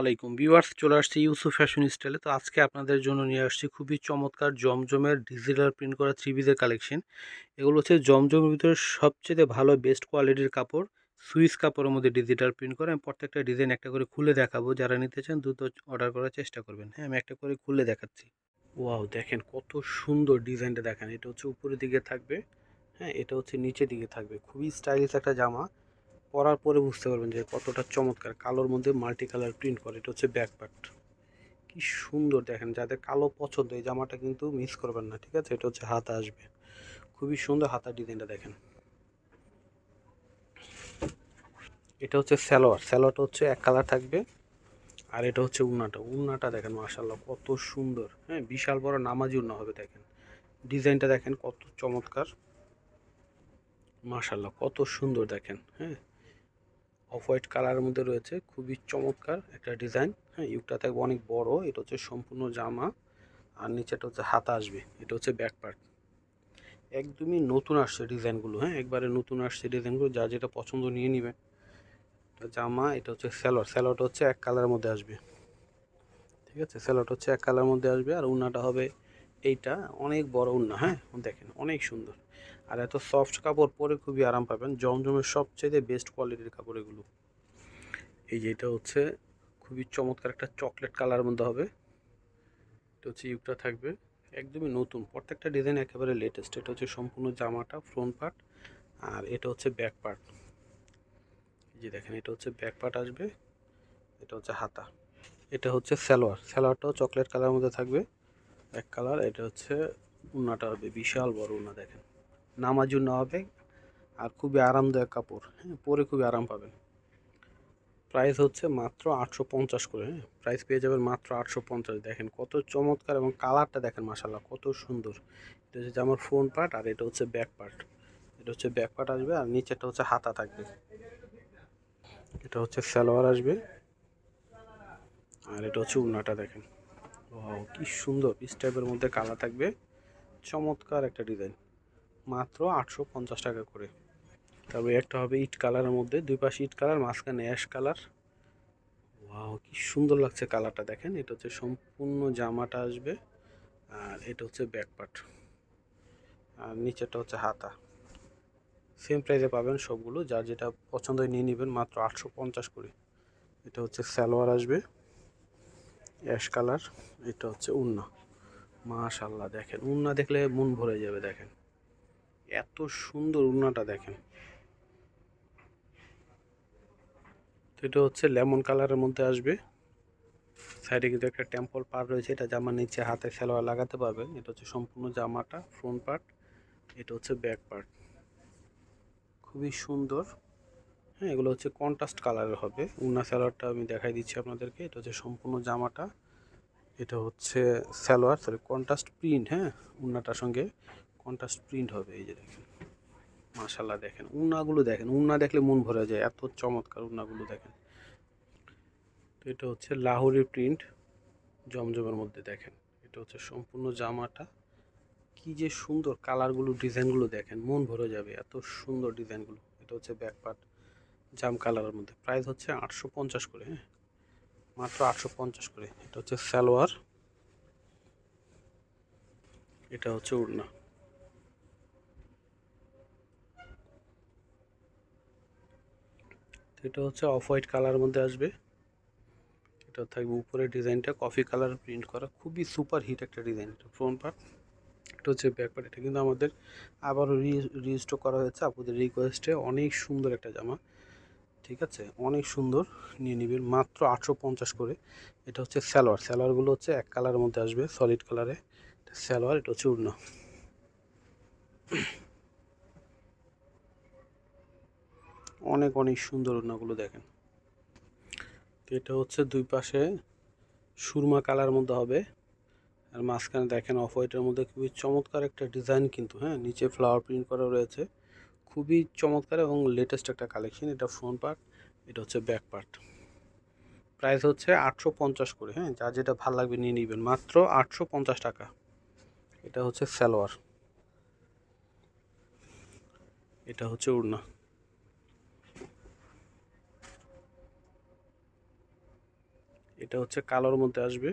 আলাইকুম। ভিউয়ার্স, চলে আসছি ইউসুফ ফ্যাশন স্টাইলে। তো আজকে আপনাদের জন্য নিয়ে আসছি খুবই চমৎকার জমজমের ডিজিটাল প্রিন্ট করা থ্রি পিসের কালেকশন। এগুলো হচ্ছে জমজমের ভিতরে সবচেয়ে ভালো, বেস্ট কোয়ালিটির কাপড়। সুইস কাপড়ের মধ্যে ডিজিটাল প্রিন্ট করে আমি প্রত্যেকটা ডিজাইন একটা করে খুলে দেখাবো। যারা নিতে চান, দ্রুত অর্ডার করার চেষ্টা করবেন। হ্যাঁ আমি একটা করে খুলে দেখাচ্ছি। ওয়াও, দেখেন কত সুন্দর ডিজাইনটা দেখেন। এটা হচ্ছে উপরের দিকে থাকবে। হ্যাঁ এটা হচ্ছে নিচের দিকে থাকবে। খুবই স্টাইলিশ একটা জামা। পরার পরে বুঝতে পারবেন যে কতটা চমৎকার। কালোর মধ্যে মাল্টি কালার প্রিন্ট করে, এটা হচ্ছে ব্যাক পার্ট কি সুন্দর দেখেন, যাদের কালো পছন্দ, এই জামাটা কিন্তু মিস করবেন না, ঠিক আছে? এটা হচ্ছে হাতা আসবে। খুবই সুন্দর হাতা ডিজাইনটা দেখেন। এটা হচ্ছে স্যালোয়ার স্যালোয়ারটা হচ্ছে এক কালার থাকবে, আর এটা হচ্ছে উন্নাটা। উন্নাটা দেখেন মাশাল্লাহ কত সুন্দর। হ্যাঁ বিশাল বড় নামাজি উন্না হবে, দেখেন। ডিজাইনটা দেখেন, কত চমৎকার। মাশাল্লাহ কত সুন্দর দেখেন হ্যাঁ। অফ হোয়াইট কালারের মধ্যে রয়েছে, খুবই চমৎকার একটা ডিজাইন। হ্যাঁ ইউকটা থাকবে অনেক বড়, এটা হচ্ছে সম্পূর্ণ জামা, আর নিচেটা হচ্ছে হাতা আসবে, এটা হচ্ছে ব্যাক পার্ট একদমই নতুন আসছে ডিজাইনগুলো হ্যাঁ একবারে নতুন আসছে ডিজাইনগুলো, যা যেটা পছন্দ নিয়ে নেবেন জামা, এটা হচ্ছে স্যালোয়ার স্যালোয়ারটা হচ্ছে এক কালারের মধ্যে আসবে। ঠিক আছে? স্যালোয়ারটা হচ্ছে এক কালারের মধ্যে আসবে, আর উন্নাটা হবে এইটা অনেক বড় উন্না হ্যাঁ? দেখেন, অনেক সুন্দর। আর এত সফট কাপড় পরে খুবই আরাম পাবেন। জমজমের সবচেয়ে বেস্ট কোয়ালিটির কাপড় এগুলো। এই যে এটা হচ্ছে খুবই চমৎকার একটা চকলেট কালারের মধ্যে হবে। এটা হচ্ছে ইউকটা থাকবে, একদমই নতুন। প্রত্যেকটা ডিজাইন একেবারে লেটেস্ট এটা হচ্ছে সম্পূর্ণ জামাটা ফ্রন্ট পার্ট আর এটা হচ্ছে ব্যাক পার্ট এই যে দেখেন, এটা হচ্ছে ব্যাক পার্ট আসবে, এটা হচ্ছে হাতা। এটা হচ্ছে সালোয়ার। সালোয়ারটাও চকলেট কালারের মধ্যে থাকবে। এক কালার, এটা হচ্ছে উন্নাটা হবে, বিশাল বড় উন্না দেখেন। নামার জন্য হবে, আর খুবই আরামদায়ক কাপড় হ্যাঁ পরে খুবই আরাম পাবেন। প্রাইস হচ্ছে মাত্র আটশো পঞ্চাশ করে হ্যাঁ প্রাইস পেয়ে যাবেন মাত্র আটশো পঞ্চাশ। দেখেন কত চমৎকার এবং কালারটা দেখেন মাসাল্লাহ কত সুন্দর। এটা হচ্ছে আমার ফ্রন্ট পার্ট আর এটা হচ্ছে ব্যাক পার্ট এটা হচ্ছে ব্যাক পার্ট আসবে, আর নিচেটা হচ্ছে হাতা থাকবে। এটা হচ্ছে সালোয়ার আসবে, আর এটা হচ্ছে উন্নাটা দেখেন। কি সুন্দর পিস টাইপের মধ্যে কালার থাকবে। চমৎকার একটা ডিজাইন। মাত্র আটশো পঞ্চাশ টাকা করে। তবে একটা হবে ইট কালারের মধ্যে, দুই পাশে ইট কালার, মাঝখানে অ্যাশ কালার। ওয়াও, কি সুন্দর লাগছে কালারটা দেখেন। এটা হচ্ছে সম্পূর্ণ জামাটা আসবে, আর এটা হচ্ছে ব্যাক পার্ট আর নিচেরটা হচ্ছে হাতা। সেম প্রাইসে পাবেন সবগুলো, যার যেটা পছন্দ নিয়ে নেবেন, মাত্র আটশো পঞ্চাশ করে। এটা হচ্ছে সালোয়ার আসবে। অ্যাশ কালার, এটা হচ্ছে উন্না। মাশাল্লাহ দেখেন। উন্না দেখলে মন ভরে যাবে, দেখেন। এত সুন্দর উন্নাটা, দেখেন। এটা হচ্ছে লেমন কালারের মধ্যে আসবে। সাইডে কিন্তু একটা টেম্পল পার রয়েছে, এটা জামার নিচে হাতে সেলোয়ার লাগাতে পারবেন এটা হচ্ছে সম্পূর্ণ জামাটা ফ্রন্ট পার্ট এটা হচ্ছে ব্যাক পার্ট খুবই সুন্দর। হ্যাঁ এগুলো হচ্ছে কন্ট্রাস্ট কালারের হবে। উন্না স্যালোয়ারটা আমি দেখাই দিচ্ছি আপনাদেরকে। এটা হচ্ছে সম্পূর্ণ জামাটা। এটা হচ্ছে স্যালোয়ার সরি কন্ট্রাস্ট প্রিন্ট হ্যাঁ উন্নাটার সঙ্গে কন্ট্রাস্ট প্রিন্ট হবে। এই যে দেখেন মাশাল্লাহ দেখেন, উন্নাগুলো দেখেন, উন্না দেখলে মন ভরে যায়, এত চমৎকার উন্নাগুলো দেখেন। তো এটা হচ্ছে লাহোরি প্রিন্ট জমজমের মধ্যে দেখেন। এটা হচ্ছে সম্পূর্ণ জামাটা। কি যে সুন্দর কালারগুলো ডিজাইনগুলো দেখেন, মন ভরে যাবে, এত সুন্দর ডিজাইনগুলো এটা হচ্ছে ব্যাক পার্ট জাম কালারের মধ্যে। প্রাইস হচ্ছে আটশো পঞ্চাশ করে হ্যাঁ। মাত্র আটশো পঞ্চাশ করে। এটা হচ্ছে সালোয়ার। এটা হচ্ছে উড়না। এটা হচ্ছে অফ হোয়াইট কালার মধ্যে আসবে। এটা থাকবে উপরে ডিজাইনটা। কফি কালার প্রিন্ট করা। খুবই সুপার হিট একটা ডিজাইন এটা ফ্রন্ট পার্ট এটা হচ্ছে ব্যাক পার্ট এটা কিন্তু আমাদের আবারও রি রিস্টোর করা হয়েছে। আপনাদের রিকোয়েস্টে অনেক সুন্দর একটা জামা। ঠিক আছে? অনেক সুন্দর। নিয়ে নেবেন মাত্র আটশো পঞ্চাশ করে। এটা হচ্ছে স্যালোয়ার স্যালোয়ারগুলো হচ্ছে এক কালারের মধ্যে আসবে সলিড কালারে স্যালোয়ার এটা হচ্ছে উড়না। অনেক অনেক সুন্দর ওড়নাগুলো দেখেন। তো এটা হচ্ছে দুই পাশে সুরমা কালার মধ্যে হবে। আর মাঝখানে দেখেন অফ হোয়াইটের মধ্যে খুবই চমৎকার একটা ডিজাইন কিন্তু হ্যাঁ? নিচে ফ্লাওয়ার প্রিন্ট করা রয়েছে। খুবই চমৎকার এবং লেটেস্ট একটা কালেকশন এটা ফ্রন্ট পার্ট এটা হচ্ছে ব্যাক পার্ট প্রাইস হচ্ছে আটশো পঞ্চাশ করে হ্যাঁ? যা যেটা ভালো লাগবে নিয়ে নেবেন। মাত্র আটশো পঞ্চাশ টাকা। এটা হচ্ছে সালোয়ার। এটা হচ্ছে উড়না। এটা হচ্ছে কালোর মধ্যে আসবে।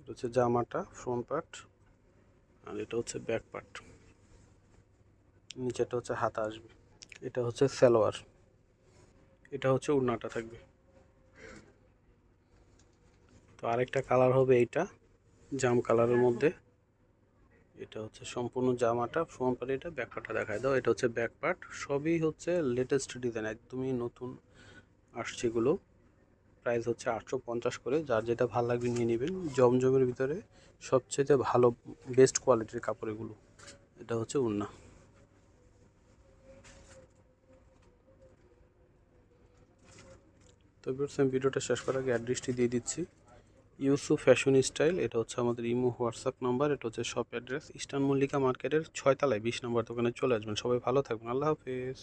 এটা হচ্ছে জামাটা ফ্রন্ট পার্ট আর এটা হচ্ছে ব্যাক পার্ট নিচেটা হচ্ছে হাতা আসবে। এটা হচ্ছে সালোয়ার। এটা হচ্ছে উড়নাটা থাকবে। তো আরেকটা কালার হবে এইটা, জাম কালারের মধ্যে। এটা হচ্ছে সম্পূর্ণ জামাটা, ফ্রন্ট পার্ট এটা, ব্যাক পার্টটা দেখায় দাও। এটা হচ্ছে ব্যাক পার্ট। সবই হচ্ছে লেটেস্ট ডিজাইন একদমই নতুন আসছে এগুলো। প্রাইস হচ্ছে আটশো পঞ্চাশ করে। যার যেটা ভালো লাগবে নিয়ে নেবেন। জমজমের ভিতরে সবচেয়ে ভালো বেস্ট কোয়ালিটির কাপড় এগুলো। এটা হচ্ছে উন্না তো ভিউয়ার্স, আমি ভিডিওটা শেষ করার আগে অ্যাড্রেসটি দিয়ে দিচ্ছি। ইউসু ফ্যাশন স্টাইল এটা হচ্ছে আমাদের ইমো হোয়াটসঅ্যাপ নাম্বার এটা হচ্ছে শপ অ্যাড্রেস ইস্টার্ন মল্লিকা মার্কেটের ছয়তলায় বিশ নম্বর দোকানে চলে আসবেন। সবাই ভালো থাকবেন। আল্লাহ হাফেজ।